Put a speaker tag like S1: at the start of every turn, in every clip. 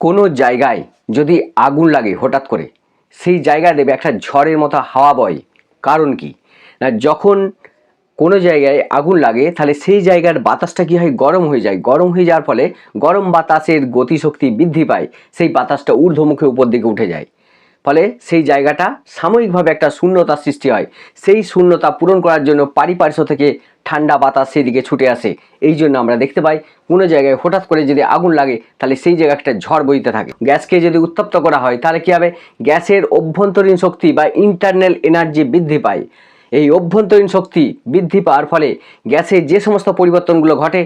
S1: কোনো জায়গায় যদি আগুন লাগে হঠাৎ করে, সেই জায়গা দেবে একটা ঝড়ের মতো হাওয়া বয়। কারণ কি? না, যখন কোনো জায়গায় আগুন লাগে, তাহলে সেই জায়গার বাতাসটা কী হয়? গরম হয়ে যায়। গরম হয়ে যাওয়ার ফলে গরম বাতাসের গতিশক্তি বৃদ্ধি পায়। সেই বাতাসটা ঊর্ধ্বমুখে উপর দিকে উঠে যায়। ফলে সেই জায়গাটা সাময়িকভাবে একটা শূন্যতা সৃষ্টি হয়। সেই শূন্যতা পূরণ করার জন্য পারিপার্শ্ব থেকে ঠান্ডা বাতাস সেদিকে ছুটে আসে। এই জন্য আমরা দেখতে পাই, কোনো জায়গায় হঠাৎ করে যদি আগুন লাগে, তাহলে সেই জায়গায় একটা ঝড় বইতে থাকে। গ্যাসকে যদি উত্তপ্ত করা হয়, তাহলে কী হবে? গ্যাসের অভ্যন্তরীণ শক্তি বা ইন্টারনাল এনার্জি বৃদ্ধি পায়। এই অভ্যন্তরীণ শক্তি বৃদ্ধি পাওয়ার ফলে গ্যাসের যে সমস্ত পরিবর্তনগুলো ঘটে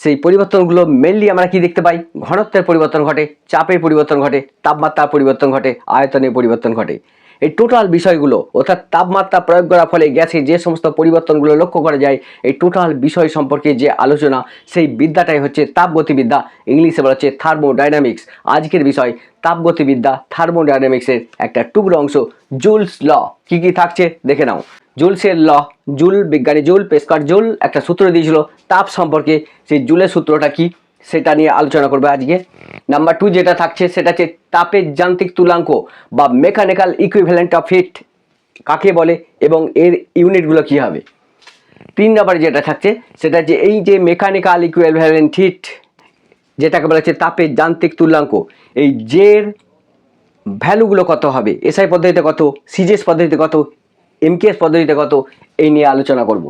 S1: সেই পরিবর্তনগুলো মেনলি আমরা কি দেখতে পাই? ঘনত্বের পরিবর্তন ঘটে, চাপের পরিবর্তন ঘটে, তাপমাত্রার পরিবর্তন ঘটে, আয়তনের পরিবর্তন ঘটে। এই টোটাল বিষয়গুলো, অর্থাৎ তাপমাত্রা প্রয়োগ করার ফলে গ্যাসে যে সমস্ত পরিবর্তনগুলো লক্ষ্য করা যায়, এই টোটাল বিষয় সম্পর্কে যে আলোচনা, সেই বিদ্যাটাই হচ্ছে তাপগতিবিদ্যা। ইংলিশে বলা হচ্ছে থার্মোডাইনামিক্স আজকের বিষয়, তাপগতিবিদ্যা থার্মোডাইনামিক্সের একটা টুকরো অংশ জুলস ল কি কি থাকছে, দেখে নাও। জুলসের ল, জুল বিজ্ঞানী জুল পেস্কার জুল একটা সূত্র দিয়েছিল, তাপ সম্পর্কে সেই জুলের সূত্রটা কি, সেটা নিয়ে আলোচনা করবে আজকে। নাম্বার টু যেটা থাকছে, সেটা হচ্ছে তাপের যান্ত্রিক তুলাঙ্ক বা মেকানিক্যাল ইকুইভ্যালেন্ট অফ হিট কাকে বলে এবং এর ইউনিটগুলো কী হবে। তিন নাম্বার যেটা থাকছে, সেটা যে এই যে মেকানিক্যাল ইকুইভ্যালেন্ট হিট যেটাকে বলা হচ্ছে তাপের যান্ত্রিক তুল্যাঙ্ক এই জের ভ্যালুগুলো কত হবে এসআই পদ্ধতিতে কত সিজিএস পদ্ধতিতে কত এমকেএস পদ্ধতিতে কত এই নিয়ে আলোচনা করব।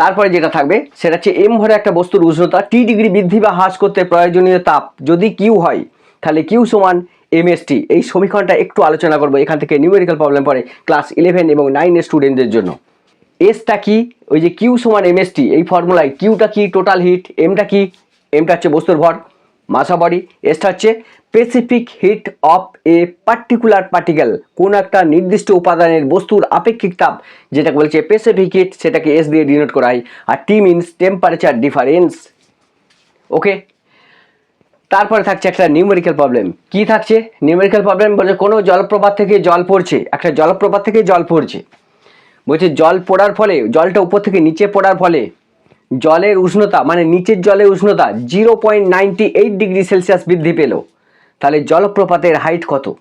S1: তারপরে যেটা থাকবে, সেটা হচ্ছে এম ভরে একটা বস্তুর উষ্ণতা টি ডিগ্রি বৃদ্ধি বা হ্রাস করতে প্রয়োজনীয় তাপ। যদি কিউ হয়, তাহলে কিউ সমান এমএসটি এই সমীকরণটা একটু আলোচনা করব, এখান থেকে নিউমেরিক্যাল প্রবলেম পড়ে ক্লাস ইলেভেন এবং নাইনের স্টুডেন্টদের জন্য। এসটা কি? ওই যে কিউ সমান এমএসটি এই ফর্মুলায় কিউটা কি? টোটাল হিট এমটা কি? এমটা হচ্ছে বস্তুর ভর, মাসা বডি এসটা হচ্ছে specific heat of a particular particle কোন একটা নির্দিষ্ট উপাদানের বস্তুর আপেক্ষিক তাপ যেটা বলছে স্পেসিফিক হিট সেটাকে এস দিয়ে ডিনোট করা হয়, আর T means temperature difference okay তারপরে থাকছে একটা নিউমেরিক্যাল প্রবলেম কি থাকছে? নিউমেরিক্যাল প্রবলেম বলছে কোনো জলপ্রপাত থেকে জল পড়ছে, একটা জলপ্রপাত থেকে জল পড়ছে। বলছে জল পড়ার ফলে, জলটা উপর থেকে নিচে পড়ার ফলে, জলের উষ্ণতা মানে নিচের জলের উষ্ণতা zero point ninety eight degree Celsius বৃদ্ধি পেল। তাহলে জলপ্রপাতের হাইট কত?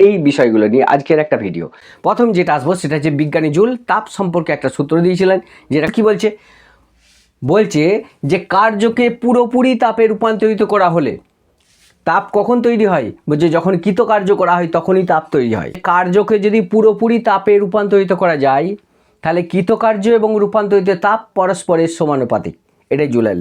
S1: এই বিষয়গুলো নিয়ে আজকের একটা ভিডিও প্রথম যেটা আসব সেটা হচ্ছে বিজ্ঞানী জুল, তাপ সম্পর্কে একটা সূত্র দিয়েছিলেন, যেটা কি বলছে? বলছে যে কার্যকে পুরোপুরি তাপে রূপান্তরিত করা হলে তাপ কখন তৈরি হয়? বলছে যখন কৃতকার্য করা হয় তখনই তাপ তৈরি হয়। কার্যকে যদি পুরোপুরি তাপে রূপান্তরিত করা যায়, তাহলে কৃতকার্য এবং রূপান্তরিত তাপ পরস্পরের সমানুপাতিক। এটাই জুলের